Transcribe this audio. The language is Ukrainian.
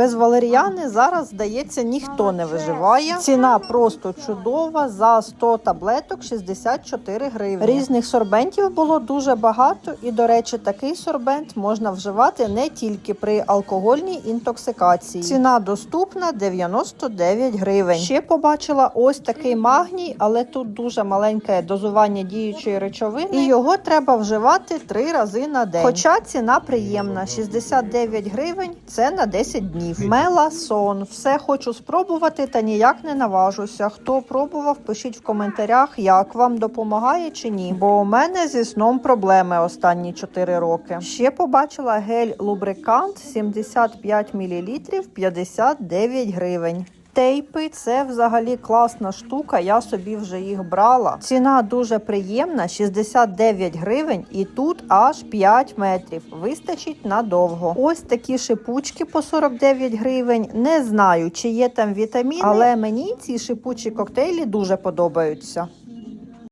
Без валеріани зараз, здається, ніхто не виживає. Ціна просто чудова. За 100 таблеток 64 гривні. Різних сорбентів було дуже багато, і, до речі, такий сорбент можна вживати не тільки при алкогольній інтоксикації. Ціна доступна 99 гривень. Ще побачила ось такий магній, але тут дуже маленьке дозування діючої речовини, і його треба вживати три рази на день. Хоча ціна приємна 69 гривень це на 10 днів. Меласон. Все хочу спробувати та ніяк не наважуся. Хто пробував, пишіть в коментарях, як вам допомагає чи ні. Бо у мене зі сном проблеми останні 4 роки. Ще побачила гель лубрикант 75 мл 59 гривень. Тейпи це взагалі класна штука. Я собі вже їх брала. Ціна дуже приємна 69 гривень, і тут аж 5 метрів. Вистачить надовго. Ось такі шипучки по 49 гривень. Не знаю, чи є там вітаміни, але мені ці шипучі коктейлі дуже подобаються.